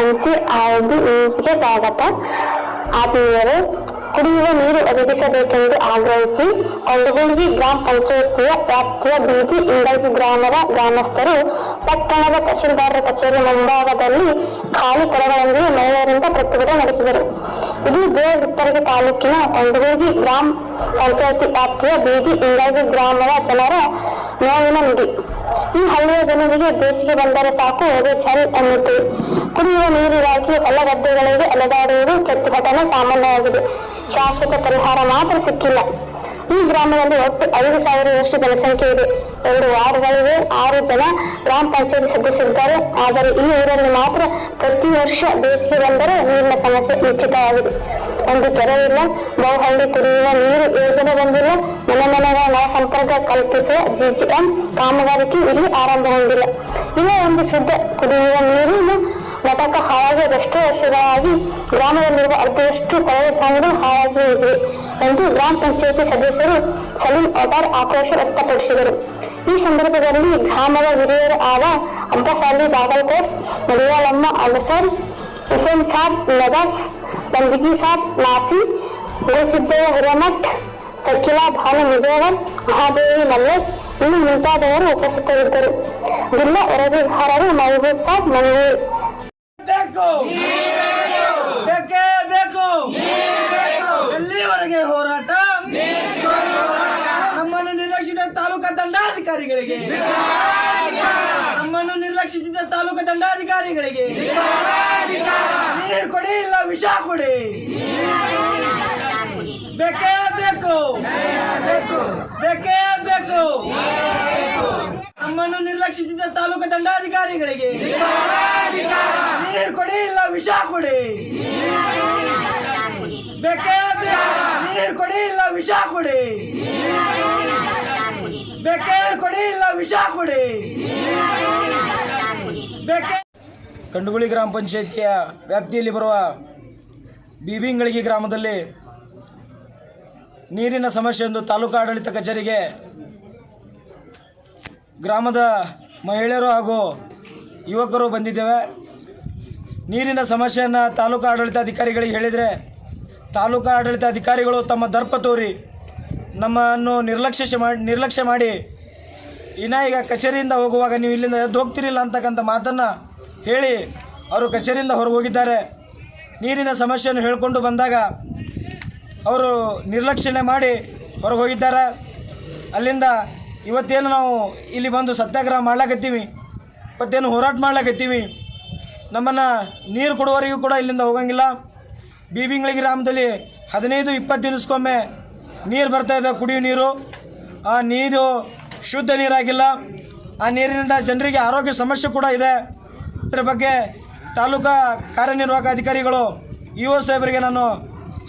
MC RD ಗೆ ಸ್ವಾಗತ ಆತ್ಮೀಯರು ಕುಡಿಯುವ ನೀರು ಒದಗಿಸಬೇಕೆಂದು ಆಗ್ರಹಿಸಿ ಕೊಂಡಗುಂಡಿ ಗ್ರಾಮ ಪಂಚಾಯತಿಯ ವ್ಯಾಪ್ತಿಯ ಬೀದಿ ಇಂಡಲ್ಗಿ ಗ್ರಾಮದ ಗ್ರಾಮಸ್ಥರು ಪಟ್ಟಣದ ತಹಶೀಲ್ದಾರರ ಕಚೇರಿ ಮುಂಭಾಗದಲ್ಲಿ ಖಾಲಿ ಕೊಳಗಳೊಂದಿಗೆ ಮಹಿಳೆಯರಿಂದ ಪ್ರತಿಭಟನೆ ನಡೆಸಿದರು ಇದು ದೇವಗುತ್ತರಗಿ ತಾಲೂಕಿನ ಕೊಂಡಗುಂಡಿ ಗ್ರಾಮ ಪಂಚಾಯತಿ ವ್ಯಾಪ್ತಿಯ ಬೀದಿ ಇಂಡಲ್ಗಿ ಗ್ರಾಮದ ಜನರ ನೋವಿನ ನುಡಿ. ಈ ಹಳ್ಳಿಯ ಜನರಿಗೆ ಬೇಸಿಗೆ ಬಂದರೆ ಸಾಕು, ಹೊಗೆ ಛಲ್ ಎನ್ನುತ್ತೆ ಕುಡಿಯುವ ನೀರಿಗಾಗಿ ಹೊಲ ಗದ್ದೆಗಳಿಗೆ ಅಲೆದಾಡುವುದು ಪ್ರತಿಭಟನೆ ಸಾಮಾನ್ಯವಾಗಿದೆ. ಶಾಶ್ವತ ಪರಿಹಾರ ಮಾತ್ರ ಸಿಕ್ಕಿಲ್ಲ. ಈ ಗ್ರಾಮದಲ್ಲಿ ಒಟ್ಟು ಐದು ಸಾವಿರದಷ್ಟು ಜನಸಂಖ್ಯೆ ಇದೆ. ಎರಡು ವಾರ್ಡ್ಗಳಿವೆ, ಆರು ಜನ ಗ್ರಾಮ ಪಂಚಾಯತಿ ಸದಸ್ಯರಿದ್ದಾರೆ ಆದರೆ ಈ ಊರಲ್ಲಿ ಮಾತ್ರ ಪ್ರತಿ ವರ್ಷ ಬೇಸಿಗೆ ಬಂದರೆ ನೀರಿನ ಸಮಸ್ಯೆ ನಿಶ್ಚಿತವಾಗಿದೆ. ಒಂದು ಕೆರೆ ಇಲ್ಲ ಬಹುಹಳ್ಳಿ ಕುಡಿಯುವ ನೀರು ಯೋಜನೆ ಬಂದಿಲ್ಲ. ಮನೆ ಮನೆಗಳ ನಳ ಸಂಪರ್ಕ ಕಲ್ಪಿಸುವ ಜಿಜಿಎಂ ಕಾಮಗಾರಿಕೆ ಇಲ್ಲಿ ಆರಂಭಗೊಂಡಿಲ್ಲ ಇನ್ನು ಒಂದು ಶುದ್ಧ ಕುಡಿಯುವ ನೀರು ಘಟಕ ಹಾಳಾಗಿ ವರ್ಷಗಳಾಗಿ ಗ್ರಾಮದಲ್ಲಿರುವ ಅರ್ಧದಷ್ಟು ಕೊಳವೆ ಬಾವಿಗಳು ಹಾಳಾಗಿ ಇವೆ ಎಂದು ಗ್ರಾಮ ಪಂಚಾಯತಿ ಸದಸ್ಯರು ಸಲೀಂ ಒಟಾರ್ ಆಕ್ರೋಶ ವ್ಯಕ್ತಪಡಿಸಿದರು. ಈ ಸಂದರ್ಭದಲ್ಲಿ ಗ್ರಾಮದ ಹಿರಿಯರು ಆದ ಅಬ್ಬಸಾಲಿ ಬಾಗಲ್ಕೋಟ್ ಮಡಿಯಾಳಮ್ಮ ಅಲಸರ್, ಹುಸೇನ್ ಸಾಬ್ ನದಾಫ್ ಬಂದಗಿ ಸಾಬ್ ನಾಸಿ ಗುರುಸಿದ್ದೇವ ಹಿರೇಮಠ್ ಸಕಿಲಾ ಭಾನು ಮುಜೇವರ್ ಮಹಾದೇವಿ ಮಲ್ಲೇಶ್ ಇನ್ನು ಮುಂತಾದವರು ಉಪಸ್ಥಿತರಿದ್ದರು. ಜಿಲ್ಲಾ ವರದಿಗಾರರು ಮಹಬೂಬ್ ಸಾಬ್ ಬೇಕು. ಎಲ್ಲಿವರೆಗೆ ಹೋರಾಟ? ನಮ್ಮನ್ನು ನಿರ್ಲಕ್ಷಿತ ತಾಲೂಕಾ ದಂಡಾಧಿಕಾರಿಗಳಿಗೆ. ನಮ್ಮನ್ನು ನಿರ್ಲಕ್ಷಿಸಿದ ತಾಲೂಕು ದಂಡಾಧಿಕಾರಿಗಳಿಗೆ ನೀರು ಕೊಡಿ ಇಲ್ಲ ವಿಷ ಕೊಡಿ. ಬೇಕೇ ಬೇಕು. ಬೇಕೇ ಬೇಕು. ನಮ್ಮನ್ನು ನಿರ್ಲಕ್ಷಿಸಿದ ತಾಲೂಕು ದಂಡಾಧಿಕಾರಿಗಳಿಗೆ ನೀರು ಕೊಡಿ ಇಲ್ಲ ವಿಷ ಕೊಡಿ. ಬೇಕೇ ಬೇಕು. ನೀರು ಕೊಡಿ ಇಲ್ಲ ವಿಷ ಕೊಡಿ. ಬೇಕೇ ಕೊಡಿ ಇಲ್ಲ ವಿಷ ಕೊಡಿ. ಕಂಡುಗುಳಿ ಗ್ರಾಮ ಪಂಚಾಯಿತಿಯ ವ್ಯಾಪ್ತಿಯಲ್ಲಿ ಬರುವ ಬೀಬಿಂಗಳಿಗೆ ಗ್ರಾಮದಲ್ಲಿ ನೀರಿನ ಸಮಸ್ಯೆ ಎಂದು ತಾಲೂಕು ಆಡಳಿತ ಕಚೇರಿಗೆ ಗ್ರಾಮದ ಮಹಿಳೆಯರು ಹಾಗೂ ಯುವಕರು ಬಂದಿದ್ದೇವೆ. ನೀರಿನ ಸಮಸ್ಯೆಯನ್ನು ತಾಲೂಕು ಆಡಳಿತಾಧಿಕಾರಿಗಳಿಗೆ ಹೇಳಿದರೆ ತಾಲೂಕು ಆಡಳಿತಾಧಿಕಾರಿಗಳು ತಮ್ಮ ದರ್ಪ ತೋರಿ ನಮ್ಮನ್ನು ನಿರ್ಲಕ್ಷ್ಯ ಮಾಡಿ ನಿರ್ಲಕ್ಷ್ಯ ಮಾಡಿ ಇನ್ನ ಈಗ ಕಚೇರಿಯಿಂದ ಹೋಗುವಾಗ ನೀವು ಇಲ್ಲಿಂದ ಎದ್ದು ಹೋಗ್ತಿರಿಲ್ಲ ಅಂತಕ್ಕಂಥ ಮಾತನ್ನು ಹೇಳಿ ಅವರು ಕಚೇರಿಯಿಂದ ಹೊರಗೆ ಹೋಗಿದ್ದಾರೆ. ನೀರಿನ ಸಮಸ್ಯೆಯನ್ನು ಹೇಳಿಕೊಂಡು ಬಂದಾಗ ಅವರು ನಿರ್ಲಕ್ಷಣೆ ಮಾಡಿ ಹೊರಗೆ ಹೋಗಿದ್ದಾರೆ. ಅಲ್ಲಿಂದ ಇವತ್ತೇನು ನಾವು ಇಲ್ಲಿ ಬಂದು ಸತ್ಯಾಗ್ರಹ ಮಾಡ್ಲಾಕತ್ತೀವಿ, ಇವತ್ತೇನು ಹೋರಾಟ ಮಾಡ್ಲಾಕತ್ತೀವಿ, ನಮ್ಮನ್ನು ನೀರು ಕೊಡುವವರೆಗೂ ಕೂಡ ಇಲ್ಲಿಂದ ಹೋಗಂಗಿಲ್ಲ. ಬೀಬಿಂಗಳಿ ಗ್ರಾಮದಲ್ಲಿ ಹದಿನೈದು, ಇಪ್ಪತ್ತು ದಿನಸ್ಕೊಮ್ಮೆ ನೀರು ಬರ್ತಾ ಇದೆ ಕುಡಿಯುವ ನೀರು. ಆ ನೀರು ಶುದ್ಧ ನೀರಾಗಿಲ್ಲ. ಆ ನೀರಿನಿಂದ ಜನರಿಗೆ ಆರೋಗ್ಯ ಸಮಸ್ಯೆ ಕೂಡ ಇದೆ. ಇದರ ಬಗ್ಗೆ ತಾಲೂಕಾ ಕಾರ್ಯನಿರ್ವಾಹಕ ಅಧಿಕಾರಿಗಳು ಇ ಒ ಸಾಹೇಬರಿಗೆ ನಾನು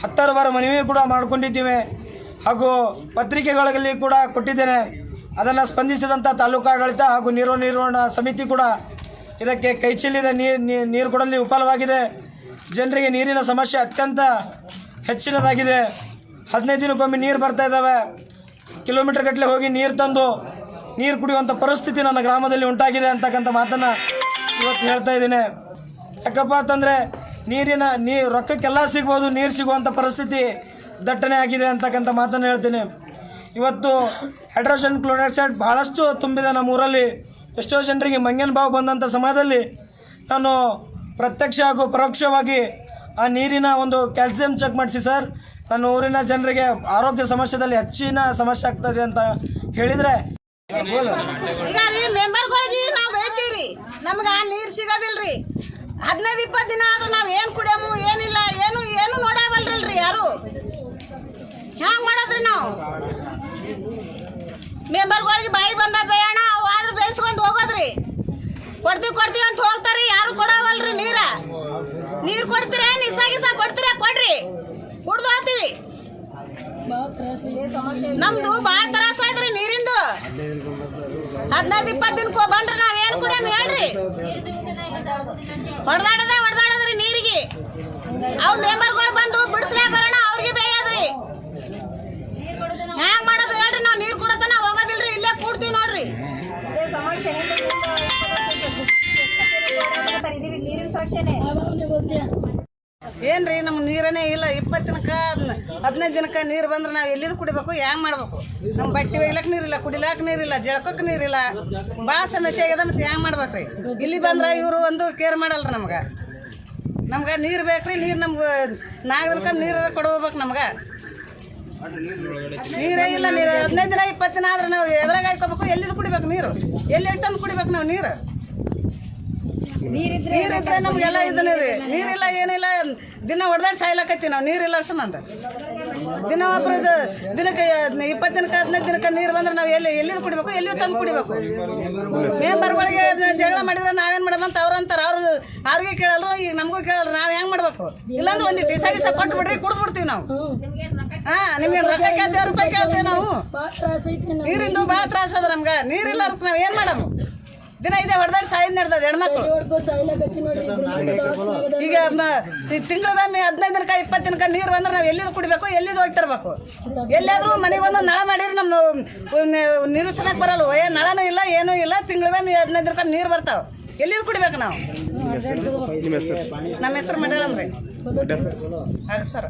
ಹತ್ತಾರು ಬಾರ ಮನವಿ ಕೂಡ ಮಾಡಿಕೊಂಡಿದ್ದೀವಿ. ಹಾಗೂ ಪತ್ರಿಕೆಗಳಲ್ಲಿ ಕೂಡ ಕೊಟ್ಟಿದ್ದೇನೆ. ಅದನ್ನು ಸ್ಪಂದಿಸಿದಂಥ ತಾಲೂಕು ಆಡಳಿತ ಹಾಗೂ ನೀರು ನಿರ್ವಹಣಾ ಸಮಿತಿ ಕೂಡ ಇದಕ್ಕೆ ಕೈ ಚೆಲ್ಲಿದೆ. ನೀರು ನೀರು ಕೊಡಲು ವಿಫಲವಾಗಿದೆ ಜನರಿಗೆ ನೀರಿನ ಸಮಸ್ಯೆ ಅತ್ಯಂತ ಹೆಚ್ಚಿನದಾಗಿದೆ. ಹದಿನೈದು ದಿನಕ್ಕೊಮ್ಮೆ ನೀರು ಬರ್ತಾ ಇದ್ದಾವೆ. ಕಿಲೋಮೀಟರ್ ಗಟ್ಟಲೆ ಹೋಗಿ ನೀರು ತಂದು ನೀರು ಕುಡಿಯುವಂಥ ಪರಿಸ್ಥಿತಿ ನನ್ನ ಗ್ರಾಮದಲ್ಲಿ ಉಂಟಾಗಿದೆ ಅಂತಕ್ಕಂಥ ಮಾತನ್ನು ಇವತ್ತು ಹೇಳ್ತಾ ಇದ್ದೀನಿ. ಯಾಕಪ್ಪ ಅಂತಂದರೆ ನೀರಿನ ನೀ ರೊಕ್ಕಕ್ಕೆಲ್ಲ ಸಿಗ್ಬೋದು, ನೀರು ಸಿಗುವಂಥ ಪರಿಸ್ಥಿತಿ ದಟ್ಟಣೆ ಆಗಿದೆ ಅಂತಕ್ಕಂಥ ಮಾತನ್ನು ಹೇಳ್ತೀನಿ. ಇವತ್ತು ಹೈಡ್ರೋಜನ್ ಕ್ಲೋರೈಡ್ ಭಾಳಷ್ಟು ತುಂಬಿದೆ ನಮ್ಮ ಊರಲ್ಲಿ. ಎಷ್ಟೋ ಜನರಿಗೆ ಮಂಗನ ಬಾವು ಬಂದಂಥ ಸಮಯದಲ್ಲಿ ನಾನು ಪ್ರತ್ಯಕ್ಷ ಹಾಗೂ ಪರೋಕ್ಷವಾಗಿ ಆ ನೀರಿನ ಒಂದು ಕ್ಯಾಲ್ಸಿಯಂ ಚೆಕ್ ಮಾಡಿಸಿ ಸರ್. ನನ್ನ ಊರಿನ ಜನರಿಗೆ ಆರೋಗ್ಯ ಸಮಸ್ಯೆದಲ್ಲಿ ಹೆಚ್ಚಿನ ಸಮಸ್ಯೆ ಆಗ್ತದೆ ಅಂತ ಹೇಳಿದ್ರೆ ಈಗ ರೀ ಮೆಂಬರ್ಗಳಿಗೆ ನಾವ್ ನಮ್ಗ ನೀರ್ ಸಿಗೋದಿಲ್ರಿ. ಹದಿನೈದು ಇಪ್ಪತ್ತು ದಿನ ಆದ್ರೂ ನಾವ್ ಏನ್ ಕುಡಿಯಮು, ಏನಿಲ್ಲ, ಏನು ಏನು ನೋಡಾವಲ್ರಲ್ರಿ ಯಾರು? ಹ್ಯಾಂಗ ಮಾಡೋದ್ರಿ ನಾವು? ಮೆಂಬರ್ಗಳಿಗೆ ಬಾಯಿ ಬಂದ ಬೇಯಣ, ಅವು ಆದ್ರೂ ಬೇಯಿಸ್ಕೊಂಡ್ ಹೋಗೋದ್ರಿ. ಕೊಡ್ತೀವಿ ಕೊಡ್ತೀವಿ ಅಂತ ಹೋಗ್ತಾರಿ, ಯಾರು ಕೊಡವಲ್ರಿ ನೀರ? ನೀರ್ ಕೊಡ್ತೀರ ನಿಸಾಗಿಸ ಕೊಡ್ತೀರ, ಕೊಡ್ರಿ. ನಮ್ದು ಬಾಳ ತ್ರಾಸ ಐತ್ರಿ ನೀರಿಂದು. ಹದಿನೈದು, ಇಪ್ಪತ್ತು ದಿನಕ್ಕೆ ಬಂದ್ರೆ ಏನ್ ಕುಡಿಯಮ್ ಹೇಳ್ರಿ. ಹೊಡೆದಾಡದ, ಹೊಡೆದಾಡದ್ರಿ ನೀರಿಗೆ. ಅವ್ ಮೆಂಬರ್ಗಳು ಬಂದು ಬಿಡಿಸ್ಲೇ ಬರೋಣ, ಅವ್ರಿಗೆ ಬೇಯದ್ರಿ. ಹ್ಯಾಂಗ್ ಮಾಡೋದು ಹೇಳ್ರಿ, ನಾವ್ ನೀರ್ ಕುಡತನ ಹೋಗೋದಿಲ್ರಿ, ಇಲ್ಲೇ ಕೂಡ್ತೀವಿ ನೋಡ್ರಿ. ನೀರಿನ ಸಮಸ್ಯೆನೆ ನಮ್ಗೆ ನೀರನೇ ಇಲ್ಲ. ಇಪ್ಪತ್ತು ದಿನಕ್ಕೆ ಹದಿನೈದು ದಿನಕ್ಕೆ ನೀರು ಬಂದ್ರೆ ನಾವು ಎಲ್ಲಿದು ಕುಡಿಬೇಕು? ಹ್ಯಾಂಗೆ ಮಾಡ್ಬೇಕು? ನಮ್ಮ ಬಟ್ಟೆ ಒಯ್ಲಕ್ಕೆ ನೀರಿಲ್ಲ, ಕುಡಿಲಾಕ ನೀರಿಲ್ಲ ಜಳಕಕ್ಕೆ ನೀರಿಲ್ಲ. ಭಾಳ ಸಮಸ್ಯೆ ಆಗ್ಯದ ಮತ್ತು ಹ್ಯಾಂಗೆ ಮಾಡ್ಬೇಕ್ರಿ? ಇಲ್ಲಿ ಬಂದ್ರೆ ಇವರು ಒಂದು ಕೇರ್ ಮಾಡಲ್ರಿ ನಮ್ಗೆ. ನಮ್ಗೆ ನೀರು ಬೇಕ್ರಿ, ನೀರು ನಮ್ಗೆ ದಿನಕ್ಕೆ ನೀರು ಕೊಡ್ಬೇಕು ನಮ್ಗೆ. ನೀರೇ ಇಲ್ಲ ನೀರು. ಹದಿನೈದು ದಿನ ಇಪ್ಪತ್ತು ದಿನ ಆದ್ರೆ ನಾವು ಎದ್ರಾಗ ಹಾಕೋಬೇಕು ಎಲ್ಲಿದು ಕುಡಿಬೇಕು ನೀರು? ಎಲ್ಲಿ ತಂದು ಕುಡಿಬೇಕು ನಾವು ನೀರು? ನೀರಿದ್ರೆ ನಮ್ಗೆಲ್ಲ ನೀರಿಲ್ಲ. ಏನಿಲ್ಲ. ದಿನ ಹೊಡೆದಾಡಿ ಸಾಯ್ಲಕತ್ತಿ ನಾವು. ನೀರಿಲ್ಲ ಸಂಬಂಧ ದಿನ ಒಬ್ರು ದಿನಕ್ಕೆ ಇಪ್ಪತ್ತು ದಿನಕ್ಕೆ ಹದಿನೈದು ದಿನಕ್ಕೆ ನೀರು ಬಂದ್ರೆ ನಾವು ಎಲ್ಲಿ ಎಲ್ಲಿದು ಕುಡಿಬೇಕು? ಎಲ್ಲಿ ತಂದು ಕುಡಿಬೇಕು. ಮೆಂಬರ್ಗಳಿಗೆ ಜಗಳ ಮಾಡಿದ್ರೆ ನಾವೇನು ಮಾಡೋದಂತ ಅವ್ರು ಅಂತಾರೆ. ಅವ್ರು ಅವ್ರಿಗೆ ಕೇಳಲ್ರು ಈಗ ನಮಗೂ ಕೇಳಲ್ಲ ನಾವು ಹೆಂಗೆ ಮಾಡ್ಬೇಕು? ಇಲ್ಲಾಂದ್ರೆ ಒಂದು ಡಿಸ ಗಿಸ ಕೊಟ್ಟು ಬಿಡ್ರಿ ಕುಡ್ದು ಬಿಡ್ತೀವಿ ನಾವು. ಹಾ ನಿಮ್ಗೆ ರೊಕ್ಕ ಕೇಳ್ತೀವಿ ರೂಪಾಯಿ ಕೇಳ್ತೀವಿ ನಾವು. ನೀರಿಂದು ಭಾಳ ತ್ರಾಸ ಅದ ನಮ್ಗೆ. ನೀರಿಲ್ಲ ನಾವು ಏನು ಮಾಡము ದಿನ ಇದೆ ಹೊಡೆದಾಡಿ ಸಾಯ್ ನಡ್ದದ ಹೆಣ್ಮಕ್ಳು. ಈಗ ತಿಂಗಳಿಗೊಮ್ಮೆ ಹದಿನೈದು ದಿನಕ ಇಪ್ಪತ್ತು ದಿನಕ ನೀರು ಬಂದ್ರೆ ನಾವು ಎಲ್ಲಿದು ಕುಡಿಬೇಕು ಎಲ್ಲಿದು ಹೋಗಿ ತರಬೇಕು? ಎಲ್ಲಾದ್ರೂ ಮನೆಗೆ ಒಂದು ನಳ ಮಾಡಿದ್ರೆ ನಮ್ಮ ನೀರು ಸಮಯಕ್ಕೆ ಬರಲ್ಲ. ಏ ನಳನೂ ಇಲ್ಲ ಏನೂ ಇಲ್ಲ ತಿಂಗಳಿಗೊಮ್ಮೆ ಹದಿನೈದು ದಿನಕ ನೀರು ಬರ್ತಾವೆ. ಎಲ್ಲಿದು ಕುಡಿಬೇಕು ನಾವು? ನಮ್ಮ ಹೆಸರು? ಹಾಗೆ ಸರ್.